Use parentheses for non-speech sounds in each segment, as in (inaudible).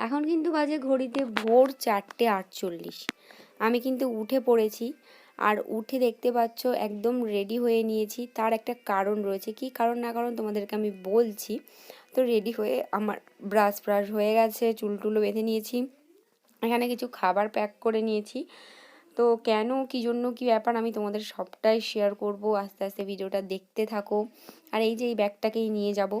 এখন কিন্তু বাজে ঘড়িতে ভোর চারটে আটচল্লিশ। আমি কিন্তু উঠে পড়েছি আর উঠে দেখতে পাচ্ছ একদম রেডি হয়ে নিয়েছি। তার একটা কারণ রয়েছে। কি কারণ না কারণ তোমাদেরকে আমি বলছি। তো রেডি হয়ে আমার ব্রাশ ব্রাশ হয়ে গেছে, চুল টুলো বেঁধে নিয়েছি। এখানে কিছু খাবার প্যাক করে নিয়েছি। তো কেন, কী জন্য, কী ব্যাপার আমি তোমাদের সবটাই শেয়ার করব। আস্তে আস্তে ভিডিওটা দেখতে থাকো। আর এই যে এই ব্যাগটাকেই নিয়ে যাব।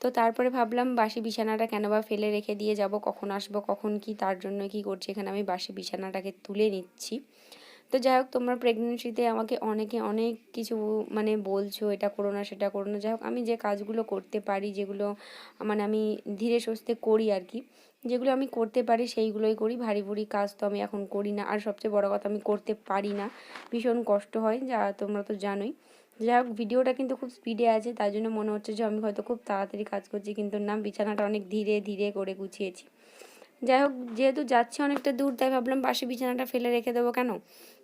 তো তারপরে ভাবলাম বাসি বিছানাটা কেন বা ফেলে রেখে দিয়ে যাব? কখন আসব? কখন কি? তার জন্য কি করছি? এখানে আমি বাসি বিছানাটাকে তুলে নিচ্ছি। তো যাই হোক, তোমরা প্রেগনেন্সিতে আমাকে অনেকে অনেক কিছু মানে বলছো, এটা করো না, সেটা করো না। যাই হোক, আমি যে কাজগুলো করতে পারি, যেগুলো মানে আমি ধীরে সুস্থে করি আর কি, যেগুলো আমি করতে পারি, সেইগুলোই করি। ভারী ভুরি কাজ তো আমি এখন করি না। আর সবচেয়ে বড় কথা, আমি করতে পারি না। ভীষণ কষ্ট হয়, যা তোমরা তো জানোই। যাই হোক ভিডিওটা কিন্তু খুব স্পিডে আছে, তার জন্য মনে হচ্ছে যে আমি হয়তো খুব তাড়াতাড়ি কাজ করছি, কিন্তু না, বিছানাটা অনেক ধীরে ধীরে করে গুছিয়েছি। যাই হোক যেহেতু যাচ্ছি অনেকটা দূর, তাই ভাবলাম পাশে বিছানাটা ফেলে রেখে দেবো কেন?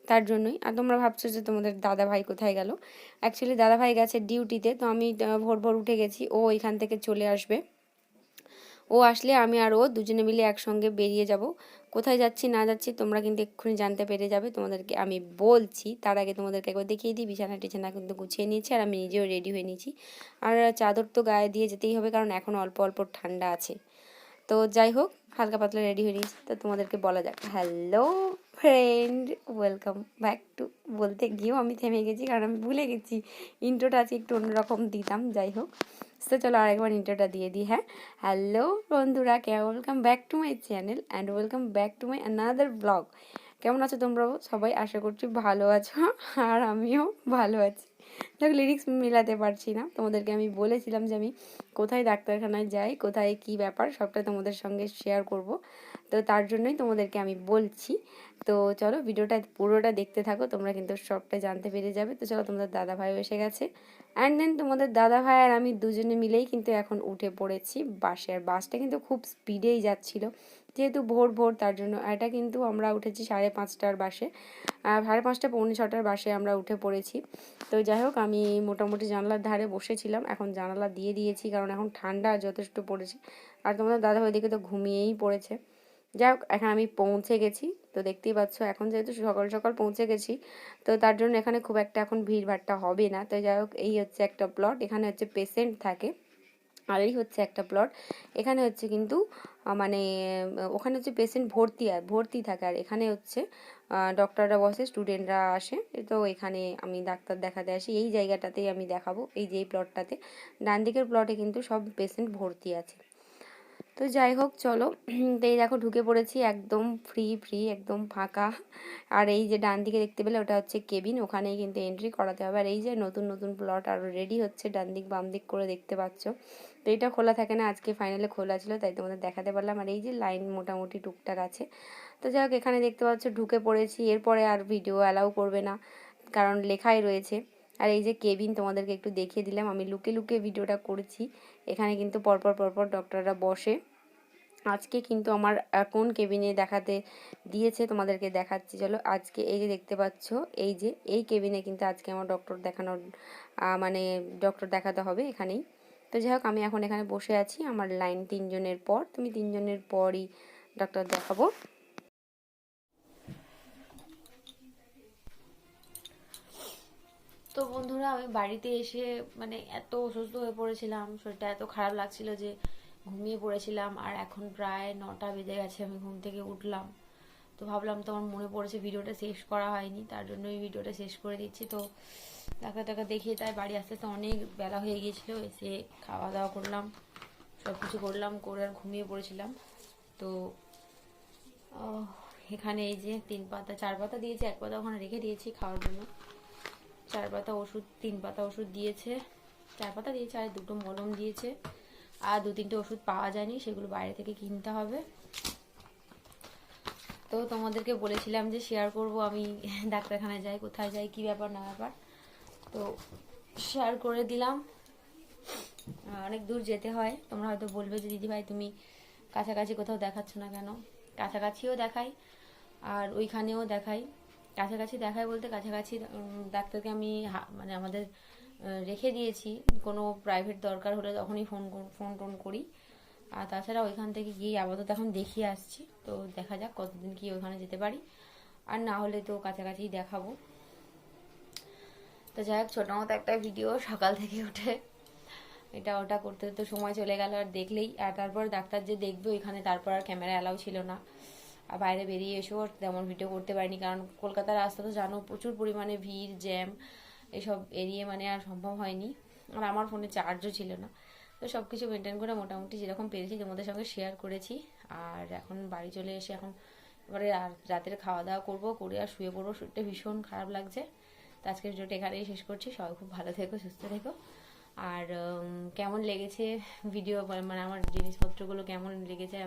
তার জন্যই। আর তোমরা ভাবছ যে তোমাদের দাদা ভাই কোথায় গেল? অ্যাকচুয়ালি দাদা ভাই গেছে ডিউটিতে তো আমি ভোর ভোর উঠে গেছি, ও এখান থেকে চলে আসবে। ও আসলে আমি আর ও দুজনে মিলে একসঙ্গে বেরিয়ে যাব। কোথায় যাচ্ছি, না যাচ্ছি তোমরা কিন্তু এক্ষুনি জানতে পেরে যাবে। তোমাদেরকে আমি বলছি, তার আগে তোমাদেরকে একবার দেখিয়ে দিই। বিছানা টিছানা কিন্তু গুছিয়ে নিয়েছি আর আমি নিজেও রেডি হয়ে নিয়েছি। আর চাদর তো গায়ে দিয়ে যেতেই হবে কারণ এখন অল্প অল্প ঠান্ডা আছে। তো যাই হোক, হালকা পাতলা রেডি হয়ে নিয়েছি। তো তোমাদেরকে বলা যাক। Hello friend welcome back to বলতে গিয়েও আমি থেমে গেছি, কারণ আমি ভুলে গেছি। ইন্ট্রোটা আজকে একটু অন্যরকম দিতাম, যাই হোক। তো চলো আরেকবার ইন্ট্রোটা দিয়ে দিই হ্যাঁ? হ্যালো বন্ধুরা, কে welcome back to my channel and welcome back to my another blog কেমন আছো তোমরা সবাই আশা করছি ভালো আছো, আর আমিও ভালো আছি। দেখ লিরিক্স মেলাতে পারছি না। তোমাদেরকে আমি বলেছিলাম যে আমি কোথায় ডাক্তারখানায় যাই, কোথায় কি ব্যাপার, সবটা তোমাদের সঙ্গে শেয়ার করব। তো তার জন্যই তোমাদেরকে আমি বলছি। তো চলো ভিডিওটা পুরোটা দেখতে থাকো, তোমরা কিন্তু সবটা জানতে পেরে যাবে। তো চলো তোমাদের দাদা ভাইও এসে গেছে। অ্যান্ড দেন তোমাদের দাদা ভাই আর আমি দুজনে মিলেই কিন্তু এখন উঠে পড়েছি বাসে আর বাসটা কিন্তু খুব স্পিডেই যাচ্ছিল। যেহেতু ভোর ভোর, তার জন্য এটা কিন্তু আমরা উঠেছি সাড়ে পাঁচটার বাসে। সাড়ে পাঁচটা, পৌনে ছটার বাসে আমরা উঠে পড়েছি। তো যাই হোক, আমি মোটামুটি জানলার ধারে বসেছিলাম। এখন জানালা দিয়ে দিয়েছি, কারণ এখন ঠান্ডা যথেষ্ট পড়েছে। আর তোমাদের দাদা ওইদিকে তো ঘুমিয়েই পড়েছে। যাই হোক, এখন আমি পৌঁছে গেছি। তো দেখতেই পাচ্ছ, এখন যেহেতু সকাল সকাল পৌঁছে গেছি, তো তার জন্য এখানে খুব একটা এখন ভিড় ভাড়টা হবে না। তো যাই হোক, এই হচ্ছে একটা প্লট এখানে হচ্ছে পেশেন্ট থাকে। আর এই হচ্ছে একটা প্লট এখানে হচ্ছে কিন্তু মানে ওখানে হচ্ছে পেশেন্ট ভর্তি, আর ভর্তি থাকে। আর এখানে হচ্ছে ডক্টররা বসে স্টুডেন্টরা আসে। তো এখানে আমি ডাক্তার দেখাতে আসি। এই জায়গাটাতেই আমি দেখাবো, এই যে এই প্লটটাতে ডান দিকের প্লটে কিন্তু সব পেশেন্ট ভর্তি আছে। তো যাই হোক, চলো। (clears throat) এই দেখো ঢুকে পড়েছি, একদম ফ্রি ফ্রি একদম ফাঁকা। আর এই যে ডান দিকে দেখতে পেলে, ওটা হচ্ছে কেবিন। ওখানেই কিন্তু এন্ট্রি করাতে হবে। আর এই যে নতুন নতুন প্লট আরও রেডি হচ্ছে, ডান দিক, বাম দিক করে দেখতে পাচ্ছ। তো এটা খোলা থাকে না, আজকে ফাইনালে খোলা ছিল, তাই তোমাদের দেখাতে পারলাম। আর এই যে লাইন মোটামুটি টুকটাক আছে। তো যাই হোক, এখানে দেখতে পাচ্ছ, ঢুকে পড়েছি। এরপরে আর ভিডিও অ্যালাউ করবে না, কারণ লেখাই রয়েছে। আর এই যে কেবিন, তোমাদেরকে একটু দেখিয়ে দিলাম। আমি লুকে লুকে ভিডিওটা করেছি। এখানে কিন্তু পরপর পরপর ডক্টররা বসে। আজকে কিন্তু আমার কোন কেবিনে দেখাতে দিয়েছে, তোমাদেরকে দেখাচ্ছি। চলো, আজকে এই যে দেখতে পাচ্ছ, এই যে, এই কেবিনে কিন্তু আজকে আমার ডক্টর দেখানোর মানে ডক্টর দেখাতে হবে এখানেই। তো যাই হোক, আমি এখন এখানে বসে আছি, আমার লাইন তিনজনের পর, তুমি তিনজনের পরই ডক্টর দেখাবো। তো বন্ধুরা, আমি বাড়িতে এসে মানে এত অসুস্থ হয়ে পড়েছিলাম, শরীরটা এত খারাপ লাগছিল যে ঘুমিয়ে পড়েছিলাম আর এখন প্রায় নটা বেজে গেছে, আমি ঘুম থেকে উঠলাম। তো ভাবলাম তো আমার মনে পড়েছে ভিডিওটা শেষ করা হয়নি, তার জন্য এই ভিডিওটা শেষ করে দিচ্ছি। তো ডাক্তার টাকা দেখিয়ে তাই বাড়ি আসতে তো অনেক বেলা হয়ে গিয়েছিল, এসে খাওয়া দাওয়া করলাম সব কিছু করলাম, করে আর ঘুমিয়ে পড়েছিলাম। তো এখানে এই যে তিন পাতা, চার পাতা দিয়েছে, এক পাতা ওখানে রেখে দিয়েছি খাওয়ার জন্য। চার পাতা ওষুধ, তিন পাতা ওষুধ দিয়েছে, চার পাতা দিয়েছে আর দুটো মলম দিয়েছে। আর দু তিনটে ওষুধ পাওয়া যায়নি, সেগুলো বাইরে থেকে কিনতে হবে। তো তোমাদেরকে বলেছিলাম যে শেয়ার করব আমি, ডাক্তারখানায় যাই, কোথায় যাই, কি ব্যাপার, না ব্যাপার। তো শেয়ার করে দিলাম। অনেক দূর যেতে হয়। তোমরা হয়তো বলবে যে, দিদিভাই, তুমি কাছাকাছি কোথাও দেখাচ্ছ না কেন? কাছাকাছিও দেখাই, আর ওইখানেও দেখাই। কাছাকাছি দেখাই বলতে কাছাকাছি ডাক্তারকে আমি মানে আমাদের রেখে দিয়েছি। কোনো প্রাইভেট দরকার হলে তখনই ফোন ফোন টোন করি। আর তাছাড়া ওইখান থেকে গিয়ে আপাতত এখন দেখিয়ে আসছি। তো দেখা যাক কতদিন কি ওইখানে যেতে পারি। আর না হলে তো কাছাকাছি দেখাবো। তো যাই হোক, ছোটো মতো একটা ভিডিও সকাল থেকে উঠে এটা ওটা করতে তো সময় চলে গেল আর দেখলেই। আর তারপর ডাক্তার যে দেখবে ওইখানে, তারপর আর ক্যামেরা অ্যালাউ ছিল না। আর বাইরে বেরিয়ে এসেও তেমন ভিডিও করতে পারিনি। কারণ কলকাতার রাস্তা তো জানো, প্রচুর পরিমাণে ভিড় জ্যাম এসব এরিয়ে মানে আর সম্ভব হয়নি। আর আমার ফোনে চার্জও ছিল না। তো সব কিছু মেনটেন করে মোটামুটি যেরকম পেরেছি তোমাদের সঙ্গে শেয়ার করেছি। আর এখন বাড়ি চলে এসে এখন এবারে রাতের খাওয়া দাওয়া করব, করে আর শুয়ে পড়ব। শরীরটা ভীষণ খারাপ লাগছে। তো আজকের ভিডিওটা এখানেই শেষ করছি। সবাই খুব ভালো থেকো, সুস্থ থেকো। আর কেমন লেগেছে ভিডিও মানে আমার জিনিসপত্রগুলো কেমন লেগেছে?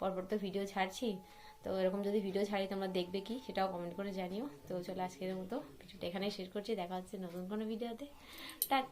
পরপর তো ভিডিও ছাড়ছি। তো এরকম যদি ভিডিও ছাড়ি, তোমরা দেখবে কি? সেটাও কমেন্ট করে জানিও। তো চলো আজকের মতো ভিডিওটা এখানেই শেষ করছি। দেখা হচ্ছে নতুন কোনো ভিডিওতে টাটা।